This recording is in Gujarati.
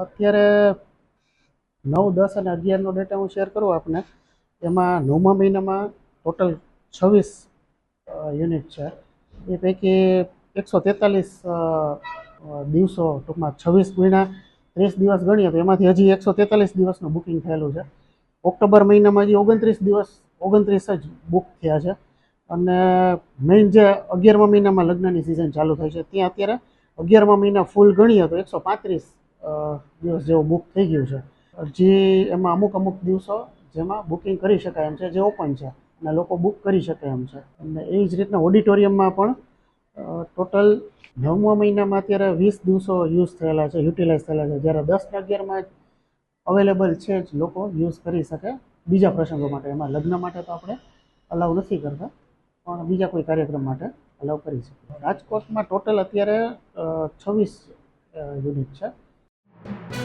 અત્યારે નવ, દસ અને અગિયારનો ડેટા હું શેર કરું આપને. એમાં નવમા મહિનામાં ટોટલ છવ્વીસ યુનિટ છે. એ પૈકી એકસો તેતાલીસ દિવસો ટૂંકમાં છવ્વીસ મહિના ત્રીસ દિવસ ગણીએ તો એમાંથી હજી એકસો તેતાલીસ દિવસનું બુકિંગ થયેલું છે. ઓક્ટોબર મહિનામાં હજી ઓગણત્રીસ દિવસ, ઓગણત્રીસ જ બુક થયા છે. અને મેઇન જે અગિયારમા મહિનામાં લગ્નની સિઝન ચાલુ થઈ છે, ત્યાં અત્યારે અગિયારમા મહિના ફૂલ ગણીએ તો એકસો પાંત્રીસ દિવસ જેવું બુક થઈ ગયું છે. હજી એમાં અમુક અમુક દિવસો જેમાં બુકિંગ કરી શકાય એમ છે, જે ઓપન છે. અને લોકો બુક કરી શકે એમ છે. અને એવી જ રીતના ઓડિટોરિયમમાં પણ ટોટલ નવમા મહિનામાં અત્યારે વીસ દિવસો યુઝ થયેલા છે યુટિલાઇઝ થયેલા છે. જ્યારે દસ ને અગિયારમાં અવેલેબલ છે જ લોકો યુઝ કરી શકે બીજા પ્રસંગો માટે. એમાં લગ્ન માટે તો આપણે અલાઉ નથી કરતા, પણ બીજા કોઈ કાર્યક્રમ માટે અલાઉ કરી શકીએ. રાજકોટમાં ટોટલ અત્યારે છવ્વીસ યુનિટ છે. Thank you